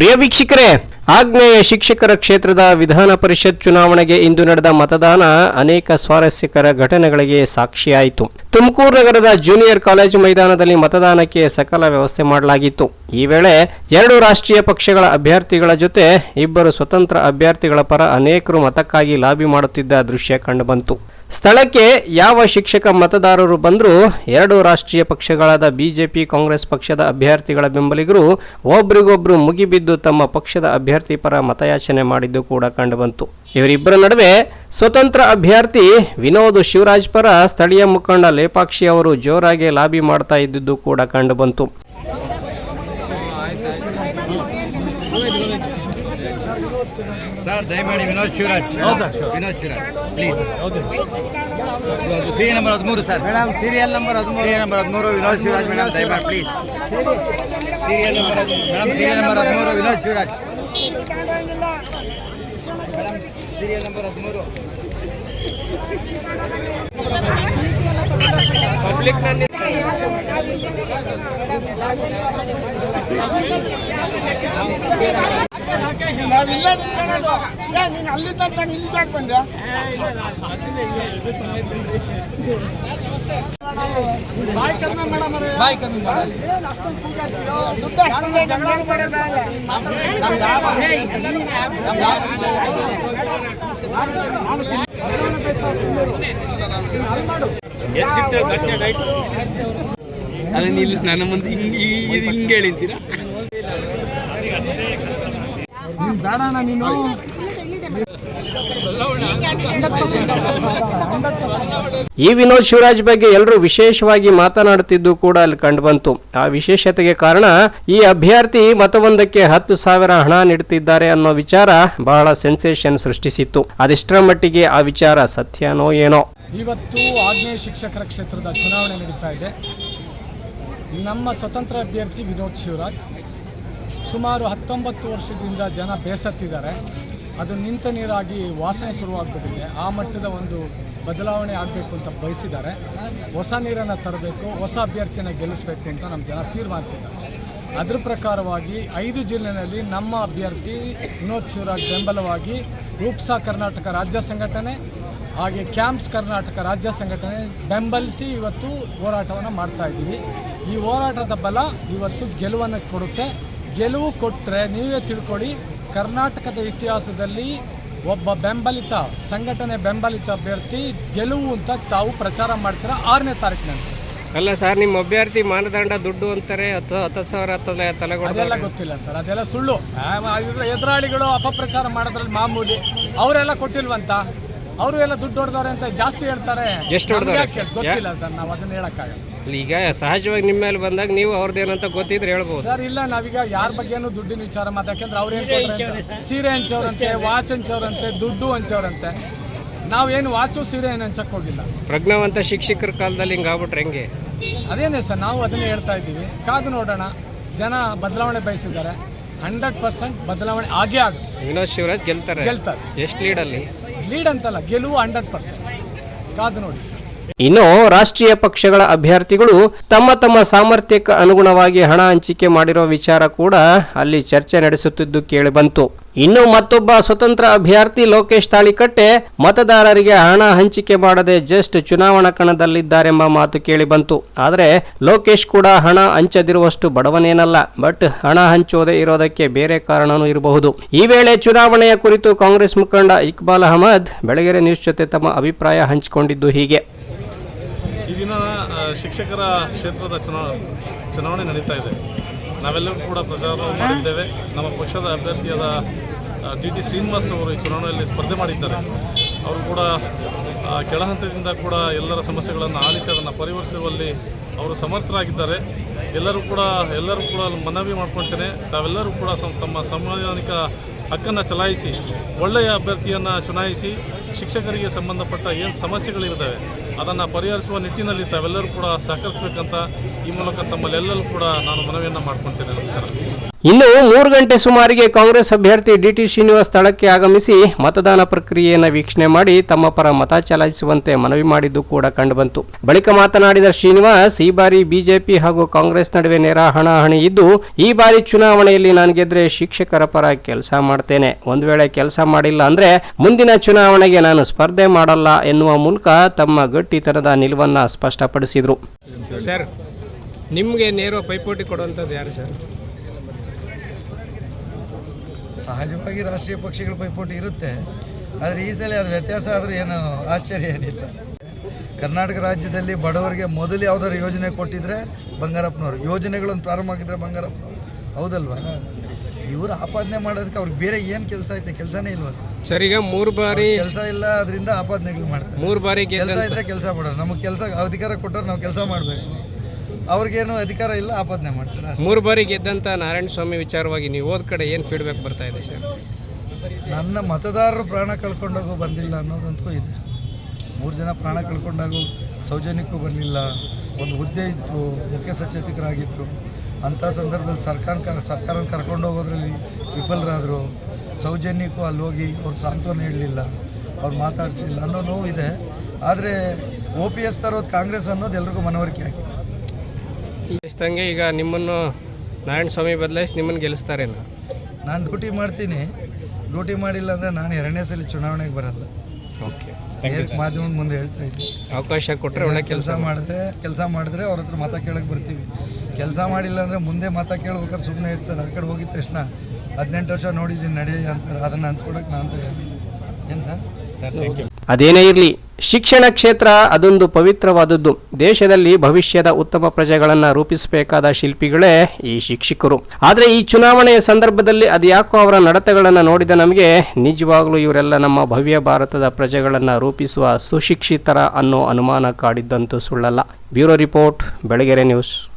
ಪ್ರಿಯ ವೀಕ್ಷಕರೇ, ಆಗ್ನೇಯ ಶಿಕ್ಷಕರ ಕ್ಷೇತ್ರದ ವಿಧಾನ ಪರಿಷತ್ ಚುನಾವಣೆಗೆ ಇಂದು ನಡೆದ ಮತದಾನ ಅನೇಕ ಸ್ವಾರಸ್ಯಕರ ಘಟನೆಗಳಿಗೆ ಸಾಕ್ಷಿಯಾಯಿತು. ತುಮಕೂರು ನಗರದ ಜೂನಿಯರ್ ಕಾಲೇಜು ಮೈದಾನದಲ್ಲಿ ಮತದಾನಕ್ಕೆ ಸಕಲ ವ್ಯವಸ್ಥೆ ಮಾಡಲಾಗಿತ್ತು. ಈ ವೇಳೆ ಎರಡು ರಾಷ್ಟ್ರೀಯ ಪಕ್ಷಗಳ ಅಭ್ಯರ್ಥಿಗಳ ಜೊತೆ ಇಬ್ಬರು ಸ್ವತಂತ್ರ ಅಭ್ಯರ್ಥಿಗಳ ಪರ ಅನೇಕರು ಮತಕ್ಕಾಗಿ ಲಾಬಿ ಮಾಡುತ್ತಿದ್ದ ದೃಶ್ಯ ಕಂಡುಬಂತು. ಸ್ಥಳಕ್ಕೆ ಯಾವ ಶಿಕ್ಷಕ ಮತದಾರರು ಬಂದರೂ ಎರಡು ರಾಷ್ಟ್ರೀಯ ಪಕ್ಷಗಳಾದ ಬಿಜೆಪಿ, ಕಾಂಗ್ರೆಸ್ ಪಕ್ಷದ ಅಭ್ಯರ್ಥಿಗಳ ಬೆಂಬಲಿಗರು ಒಬ್ರಿಗೊಬ್ರು ಮುಗಿಬಿದ್ದು ತಮ್ಮ ಪಕ್ಷದ ಅಭ್ಯರ್ಥಿ ಪರ ಮತಯಾಚನೆ ಮಾಡಿದ್ದು ಕೂಡ ಕಂಡುಬಂತು. ಇವರಿಬ್ಬರ ನಡುವೆ ಸ್ವತಂತ್ರ ಅಭ್ಯರ್ಥಿ ವಿನೋದ್ ಶಿವರಾಜ್ ಪರ ಸ್ಥಳೀಯ ಮುಖಂಡ ಲೇಪಾಕ್ಷಿ ಅವರು ಜೋರಾಗಿ ಲಾಬಿ ಮಾಡ್ತಾ ಇದ್ದಿದ್ದು ಕೂಡ ಕಂಡುಬಂತು. ಸರ್ ದಯಮಾಡಿ Vinod Shivaraj. Vinod Shivaraj please serial number ಹದಿಮೂರು ಸರ್. ಮೇಡಮ್ ಸೀರಿಯಲ್ ನಂಬರ್ ಹದಿಮೂರು. ಸೀರಿಯಲ್ ನಂಬರ್ ಹದಿಮೂರು ವಿನೋದ್ ಶಿವರಾಜ್ ಮೇಡಮ್ ದಯಮಾಡಿ please serial number madam serial number ಹದಿಮೂರು ವಿನೋದ್ ಶಿವರಾಜ್. ಸೀರಿಯಲ್ ನಂಬರ್ ಹದಿಮೂರು. ನೀನು ಬಾಯ್ ದುಡ್ಡು. ಅದನ್ನ ಇಲ್ಲಿ ನನ್ನ ಮುಂದೆ ಹಿಂಗೆ ಹಿಂಗೆ ಹೇಳಿದ್ದೀರಾ ಈ ವಿನೋದ್ ಶಿವರಾಜ್ ಬಗ್ಗೆ ಎಲ್ಲರೂ ವಿಶೇಷವಾಗಿ ಮಾತನಾಡುತ್ತಿದ್ದು ಕೂಡ ಅಲ್ಲಿ ಕಂಡುಬಂತು ಆ ವಿಶೇಷತೆಗೆ ಕಾರಣ ಈ ಅಭ್ಯರ್ಥಿ ಮತವೊಂದಕ್ಕೆ ಹತ್ತು ಸಾವಿರ ಹಣ ನೀಡುತ್ತಿದ್ದಾರೆ ಅನ್ನೋ ವಿಚಾರ ಬಹಳ ಸೆನ್ಸೇಷನ್ ಸೃಷ್ಟಿಸಿತ್ತು. ಅದೆಷ್ಟರ ಮಟ್ಟಿಗೆ ಆ ವಿಚಾರ ಸತ್ಯನೋ ಏನೋ? ಇವತ್ತು ಆಗ್ನೇಯ ಶಿಕ್ಷಕರ ಕ್ಷೇತ್ರದ ಚುನಾವಣೆ ನಡೀತಾ ಇದೆ. ನಮ್ಮ ಸ್ವತಂತ್ರ ಅಭ್ಯರ್ಥಿ ವಿನೋದ್ ಶಿವರಾಜ್. ಸುಮಾರು ಹತ್ತೊಂಬತ್ತು ವರ್ಷದಿಂದ ಜನ ಬೇಸತ್ತಿದ್ದಾರೆ. ಅದು ನಿಂತ ನೀರಾಗಿ ವಾಸನೆ ಶುರುವಾಗ್ಬಿಟ್ಟಿದೆ. ಆ ಮಟ್ಟದ ಒಂದು ಬದಲಾವಣೆ ಆಗಬೇಕು ಅಂತ ಬಯಸಿದ್ದಾರೆ. ಹೊಸ ನೀರನ್ನು ತರಬೇಕು, ಹೊಸ ಅಭ್ಯರ್ಥಿನ ಗೆಲ್ಲಿಸಬೇಕು ಅಂತ ನಮ್ಮ ಜನ ತೀರ್ಮಾನಿಸಿದ್ದಾರೆ. ಅದ್ರ ಪ್ರಕಾರವಾಗಿ ಐದು ಜಿಲ್ಲೆಯಲ್ಲಿ ನಮ್ಮ ಅಭ್ಯರ್ಥಿ ವಿನೋದ್ ಶಿವರಾಜ್ ಬೆಂಬಲವಾಗಿ ರೂಪ್ಸಾ ಕರ್ನಾಟಕ ರಾಜ್ಯ ಸಂಘಟನೆ ಹಾಗೆ ಕ್ಯಾಂಪ್ಸ್ ಕರ್ನಾಟಕ ರಾಜ್ಯ ಸಂಘಟನೆ ಬೆಂಬಲಿಸಿ ಇವತ್ತು ಹೋರಾಟವನ್ನು ಮಾಡ್ತಾ ಇದ್ದೀವಿ. ಈ ಹೋರಾಟದ ಬಲ ಇವತ್ತು ಗೆಲುವನ್ನು ಕೊಡುತ್ತೆ. ಗೆಲುವು ಕೊಟ್ಟರೆ ನೀವೇ ತಿಳ್ಕೊಳ್ಳಿ ಕರ್ನಾಟಕದ ಇತಿಹಾಸದಲ್ಲಿ ಒಬ್ಬ ಬೆಂಬಲಿತ ಸಂಘಟನೆ ಬೆಂಬಲಿತ ಅಭ್ಯರ್ಥಿ ಗೆಲುವು ಅಂತ ತಾವು ಪ್ರಚಾರ ಮಾಡ್ತೀರ? ಆರನೇ ತಾರೀಕಿನಂತೆ ಅಲ್ಲ ಸರ್ ನಿಮ್ಮ ಅಭ್ಯರ್ಥಿ ಮಾನದಂಡ ದುಡ್ಡು ಅಂತಾರೆ ಅಥವಾ ಹತ್ತು ಸಾವಿರ ತಲೆ ಅದೆಲ್ಲ ಗೊತ್ತಿಲ್ಲ ಸರ್ ಅದೆಲ್ಲ ಸುಳ್ಳು. ಎದುರಾಳಿಗಳು ಅಪಪ್ರಚಾರ ಮಾಡೋದ್ರಲ್ಲಿ ಮಾಮೂಲಿ. ಅವರೆಲ್ಲ ಕೊಟ್ಟಿಲ್ವಂತ? ಅವರು ಎಲ್ಲ ದುಡ್ಡು ಹೊಡೆದವ್ರೆ ಅಂತ ಜಾಸ್ತಿ ಹೇಳ್ತಾರೆ. ಎಷ್ಟು ಹೊಡೆದವ್ರೆ? ಗೊತ್ತಿಲ್ಲ ಸರ್ ನಾವು ಅದನ್ನ ಹೇಳಕ್ಕಾಗಲ್ಲ. ಈಗ ಸಹಜವಾಗಿ ನಿಮ್ಮ ಮೇಲೆ ಬಂದಾಗ ನೀವು ಅವ್ರದ್ದೇನಂತ ಗೊತ್ತಿದ್ರೆ ಹೇಳ್ಬೋದು. ಸರ್ ಇಲ್ಲ ನಾವೀಗ ಯಾರ ಬಗ್ಗೆನೂ ದುಡ್ಡಿನ ವಿಚಾರ ಮಾತಾಡ್ಕಂದ್ರೆ ಅವ್ರು ಏನ್. ಸೀರೆ ಹಂಚವ್ರಂತೆ ವಾಚ್ ಹಂಚೋರಂತೆ ದುಡ್ಡು ಹಂಚವ್ರಂತೆ. ನಾವೇನು ವಾಚು ಸೀರೆ ಏನು ಹಂಚಕ್ ಹೋಗಿಲ್ಲ. ಪ್ರಜ್ಞಾವಂತ ಶಿಕ್ಷಕರ ಕಾಲದಲ್ಲಿ ಹಿಂಗೆ ಆಗ್ಬಿಟ್ರೆ ಹೆಂಗೆ? ಅದೇನೇ ಸರ್ ನಾವು ಅದನ್ನೇ ಹೇಳ್ತಾ ಇದ್ದೀವಿ. ಕಾದು ನೋಡೋಣ ಜನ ಬದಲಾವಣೆ ಬಯಸಿದ್ದಾರೆ. ಹಂಡ್ರೆಡ್ ಪರ್ಸೆಂಟ್ ಬದಲಾವಣೆ ಆಗೇ ಆಗುತ್ತೆ. ವಿನೋದ್ ಶಿವರಾಜ್ ಗೆಲ್ತಾರೆ. ಗೆಲ್ತಾರೆ. ಎಷ್ಟು ಲೀಡಲ್ಲಿ ಲೀಡ್ ಅಂತಲ್ಲ ಗೆಲುವು ಹಂಡ್ರೆಡ್ ಪರ್ಸೆಂಟ್. ಕಾದು ನೋಡಿ. ಇನ್ನು ರಾಷ್ಟ್ರೀಯ ಪಕ್ಷಗಳ ಅಭ್ಯರ್ಥಿಗಳು ತಮ್ಮ ತಮ್ಮ ಸಾಮರ್ಥ್ಯಕ್ಕೆ ಅನುಗುಣವಾಗಿ ಹಣ ಹಂಚಿಕೆ ಮಾಡಿರೋ ವಿಚಾರ ಕೂಡ ಅಲ್ಲಿ ಚರ್ಚೆ ನಡೆಸುತ್ತಿದ್ದು ಕೇಳಿಬಂತು ಇನ್ನು ಮತ್ತೊಬ್ಬ ಸ್ವತಂತ್ರ ಅಭ್ಯರ್ಥಿ ಲೋಕೇಶ್ ತಾಳಿಕಟ್ಟೆ ಮತದಾರರಿಗೆ ಹಣ ಹಂಚಿಕೆ ಮಾಡದೆ ಜಸ್ಟ್ ಚುನಾವಣಾ ಕಣದಲ್ಲಿದ್ದಾರೆಂಬ ಮಾತು ಕೇಳಿಬಂತು ಆದರೆ ಲೋಕೇಶ್ ಕೂಡ ಹಣ ಹಂಚದಿರುವಷ್ಟು ಬಡವನೇನಲ್ಲ, ಬಟ್ ಹಣ ಹಂಚೋದೇ ಇರೋದಕ್ಕೆ ಬೇರೆ ಕಾರಣನೂ ಇರಬಹುದು. ಈ ವೇಳೆ ಚುನಾವಣೆಯ ಕುರಿತು ಕಾಂಗ್ರೆಸ್ ಮುಖಂಡ ಇಕ್ಬಾಲ್ ಅಹಮದ್, ಬೆಳಗೆರೆ ನ್ಯೂಸ್ ಜೊತೆ ತಮ್ಮ ಅಭಿಪ್ರಾಯ ಹಂಚಿಕೊಂಡಿದ್ದು ಹೀಗೆ. ಶಿಕ್ಷಕರ ಕ್ಷೇತ್ರದ ಚುನಾ, ಚುನಾವಣೆ ನಡೀತಾ ಇದೆ. ನಾವೆಲ್ಲರೂ ಕೂಡ ಪ್ರಚಾರ ಮಾಡಿದ್ದೇವೆ. ನಮ್ಮ ಪಕ್ಷದ ಅಭ್ಯರ್ಥಿಯಾದ ಡಿ ಟಿ ಶ್ರೀನಿವಾಸ್ ಅವರು ಈ ಚುನಾವಣೆಯಲ್ಲಿ ಸ್ಪರ್ಧೆ ಮಾಡಿದ್ದಾರೆ. ಅವರು ಕೂಡ ಕೆಳಹಂತದಿಂದ ಕೆಳ ಹಂತದಿಂದ ಕೂಡ ಎಲ್ಲರ ಸಮಸ್ಯೆಗಳನ್ನು ಆಲಿಸಿ, ಅದನ್ನು ಪರಿಹರಿಸುವಲ್ಲಿ ಅವರು ಸಮರ್ಥರಾಗಿದ್ದಾರೆ. ಎಲ್ಲರೂ ಕೂಡ ಎಲ್ಲರೂ ಕೂಡ ಮನವಿ ಮಾಡ್ಕೊಳ್ತೇನೆ. ತಾವೆಲ್ಲರೂ ಕೂಡ ತಮ್ಮ ಸಂವಿಧಾನಿಕ ಹಕ್ಕನ್ನು ಚಲಾಯಿಸಿ, ಒಳ್ಳೆಯ ಅಭ್ಯರ್ಥಿಯನ್ನು ಚುನಾಯಿಸಿ, ಶಿಕ್ಷಕರಿಗೆ ಸಂಬಂಧಪಟ್ಟ ಏನು ಸಮಸ್ಯೆಗಳಿರ್ತವೆ ಅದನ್ನು ಪರಿಹರಿಸುವ ನಿಟ್ಟಿನಲ್ಲಿ ತಾವೆಲ್ಲರೂ ಕೂಡ ಸಹಕರಿಸಬೇಕಂತ ಈ ಮೂಲಕ ತಮ್ಮಲ್ಲೆಲ್ಲರೂ ಕೂಡ ನಾನು ಮನವಿಯನ್ನು ಮಾಡ್ಕೊಳ್ತೇನೆ. ನಮಸ್ಕಾರ. ಇನ್ನು ಮೂರು ಗಂಟೆ ಸುಮಾರಿಗೆ ಕಾಂಗ್ರೆಸ್ ಅಭ್ಯರ್ಥಿ ಡಿಟಿ ಶ್ರೀನಿವಾಸ್ ಸ್ಥಳಕ್ಕೆ ಆಗಮಿಸಿ ಮತದಾನ ಪ್ರಕ್ರಿಯೆಯನ್ನು ವೀಕ್ಷಣೆ ಮಾಡಿ ತಮ್ಮ ಪರ ಮತ ಚಲಾಯಿಸುವಂತೆ ಮನವಿ ಮಾಡಿದ್ದು ಕೂಡ ಕಂಡುಬಂತು. ಬಳಿಕ ಮಾತನಾಡಿದ ಶ್ರೀನಿವಾಸ್, ಈ ಬಾರಿ ಬಿಜೆಪಿ ಹಾಗೂ ಕಾಂಗ್ರೆಸ್ ನಡುವೆ ನೇರ ಹಣಾಹಣಿ ಇದ್ದು, ಈ ಬಾರಿ ಚುನಾವಣೆಯಲ್ಲಿ ನಾನು ಗೆದ್ರೆ ಶಿಕ್ಷಕರ ಪರ ಕೆಲಸ ಮಾಡ್ತೇನೆ. ಒಂದು ವೇಳೆ ಕೆಲಸ ಮಾಡಿಲ್ಲ ಅಂದ್ರೆ ಮುಂದಿನ ಚುನಾವಣೆಗೆ ನಾನು ಸ್ಪರ್ಧೆ ಮಾಡಲ್ಲ ಎನ್ನುವ ಮೂಲಕ ತಮ್ಮ ಗಟ್ಟಿತನದ ನಿಲುವನ್ನ ಸ್ಪಷ್ಟಪಡಿಸಿದ್ರು. ಸರ್, ನಿಮಗೆ ನೇರ ಪೈಪೋಟಿ ಕೊಡುವಂಥದ್ದು ಯಾರು ಸರ್? ಸಹಜವಾಗಿ ರಾಷ್ಟ್ರೀಯ ಪಕ್ಷಗಳ ಪೈಪೋಟಿ ಇರುತ್ತೆ ಆದರೆ ಈ ಸಲ ಅದು ವ್ಯತ್ಯಾಸ ಆದರೂ ಏನು ಆಶ್ಚರ್ಯ ಏನಿಲ್ಲ. ಕರ್ನಾಟಕ ರಾಜ್ಯದಲ್ಲಿ ಬಡವರಿಗೆ ಮೊದಲು ಯಾವುದಾದ್ರು ಯೋಜನೆ ಕೊಟ್ಟಿದ್ರೆ ಬಂಗಾರಪ್ಪನವರು ಯೋಜನೆಗಳನ್ನು ಪ್ರಾರಂಭ ಆಗಿದ್ರೆ ಬಂಗಾರಪ್ಪನವರು. ಹೌದಲ್ವಾ? ಇವರು ಆಪಾದನೆ ಮಾಡೋದಕ್ಕೆ ಅವ್ರಿಗೆ ಬೇರೆ ಏನು ಕೆಲಸ ಐತೆ? ಕೆಲಸನೇ ಇಲ್ವಾ ಸರ್ ಈಗ ಮೂರು ಬಾರಿ ಕೆಲಸ ಇಲ್ಲ ಅದರಿಂದ ಆಪಾದನೆಗಳು ಮಾಡ್ತಾರೆ. ಮೂರು ಬಾರಿ ಕೆಲಸ ಇದ್ರೆ ಕೆಲಸ ಮಾಡೋರು. ನಮಗೆ ಕೆಲಸ ಅಧಿಕಾರ ಕೊಟ್ಟರೆ ನಾವು ಕೆಲಸ ಮಾಡಬೇಕು. ಅವ್ರಿಗೇನು ಅಧಿಕಾರ ಇಲ್ಲ ಆಪಾದನೆ ಮಾಡ್ತಾರೆ ಅಷ್ಟೇ. ಮೂರು ಬಾರಿ ಗೆದ್ದಂತ ನಾರಾಯಣ ಸ್ವಾಮಿ ವಿಚಾರವಾಗಿ ನೀವು ಹೋದ ಕಡೆ ಏನು ಫೀಡ್ಬ್ಯಾಕ್ ಬರ್ತಾ ಇದೆ ಸರ್? ನನ್ನ ಮತದಾರರು ಪ್ರಾಣ ಕಳ್ಕೊಂಡಾಗೂ ಬಂದಿಲ್ಲ ಅನ್ನೋದಂತೂ ಇದೆ. ಮೂರು ಜನ ಪ್ರಾಣ ಕಳ್ಕೊಂಡಾಗೂ ಸೌಜನ್ಯಕ್ಕೂ ಬರಲಿಲ್ಲ ಒಂದು ಹುದ್ದೆ ಇತ್ತು ಮುಖ್ಯ ಸಚೇತಕರಾಗಿದ್ದರು ಅಂಥ ಸಂದರ್ಭದಲ್ಲಿ ಸರ್ಕಾರ ಕರ್ ಸರ್ಕಾರನ ಕರ್ಕೊಂಡು ಹೋಗೋದ್ರಲ್ಲಿ ವಿಫಲರಾದರು. ಸೌಜನ್ಯಕ್ಕೂ ಅಲ್ಲಿ ಹೋಗಿ ಅವ್ರು ಸಾಂತ್ವನ ಹೇಳಲಿಲ್ಲ ಅವ್ರು ಮಾತಾಡಿಸಲಿಲ್ಲ ಅನ್ನೋ ನೋವು ಇದೆ. ಆದರೆ ಒ ಪಿ ಎಸ್ ತರೋದು ಕಾಂಗ್ರೆಸ್ ಅನ್ನೋದು ಎಲ್ರಿಗೂ ಮನವರಿಕೆ ಆಗಿದೆ. ಇಷ್ಟಂಗೆ ಈಗ ನಿಮ್ಮನ್ನು ನಾರಾಯಣ ಸ್ವಾಮಿ ಬದಲಾಯಿಸಿ ನಿಮ್ಮನ್ನು ಗೆಲ್ಲಿಸ್ತಾರೇನು? ನಾನು ಡ್ಯೂಟಿ ಮಾಡ್ತೀನಿ. ಡ್ಯೂಟಿ ಮಾಡಿಲ್ಲ ಅಂದರೆ ನಾನು ಎರಡನೇ ಸಲ ಚುನಾವಣೆಗೆ ಬರಲ್ಲ. ಓಕೆ ಮಾಧ್ಯಮ ಮಾಧ್ಯಮದ ಮುಂದೆ ಹೇಳ್ತಾ ಇದ್ದೀನಿ. ಅವಕಾಶ ಕೊಟ್ಟರೆ ಒಳ್ಳೆ ಕೆಲಸ ಮಾಡಿದ್ರೆ ಕೆಲಸ ಮಾಡಿದ್ರೆ ಅವ್ರ ಹತ್ರ ಮತ ಕೇಳಕ್ಕೆ ಬರ್ತೀವಿ. ಕೆಲಸ ಮಾಡಿಲ್ಲ ಅಂದರೆ ಮುಂದೆ ಮತ ಕೇಳ್ಬೇಕಾದ್ರೆ ಸುಮ್ಮನೆ ಇರ್ತಾರೆ. ಆ ಕಡೆ ಹೋಗಿದ ತಕ್ಷಣ ಹದಿನೆಂಟು ವರ್ಷ ನೋಡಿದ್ದೀನಿ ನಡೆಯ ಅಂತಾರೆ ಅದನ್ನು ಅನ್ಸ್ಕೊಡಕ್ಕೆ ನಾನು ತಯಾರಿ. ಏನು ಸರ್? ಅದೇನೇ ಇರಲಿ ಶಿಕ್ಷಣ ಕ್ಷೇತ್ರ ಅದೊಂದು ಪವಿತ್ರವಾದದ್ದು. ದೇಶದಲ್ಲಿ ಭವಿಷ್ಯದ ಉತ್ತಮ ಪ್ರಜೆಗಳನ್ನು ರೂಪಿಸಬೇಕಾದ ಶಿಲ್ಪಿಗಳೇ ಈ ಶಿಕ್ಷಕರು. ಆದರೆ ಈ ಚುನಾವಣೆಯ ಸಂದರ್ಭದಲ್ಲಿ ಅದ್ಯಾಕೋ ಅವರ ನಡತೆಗಳನ್ನು ನೋಡಿದ ನಮಗೆ ನಿಜವಾಗ್ಲೂ ಇವರೆಲ್ಲ ನಮ್ಮ ಭವ್ಯ ಭಾರತದ ಪ್ರಜೆಗಳನ್ನು ರೂಪಿಸುವ ಸುಶಿಕ್ಷಿತರ ಅನ್ನೋ ಅನುಮಾನ ಕಾಡಿದ್ದಂತೂ ಸುಳ್ಳಲ್ಲ. Bureau report, Belagere news.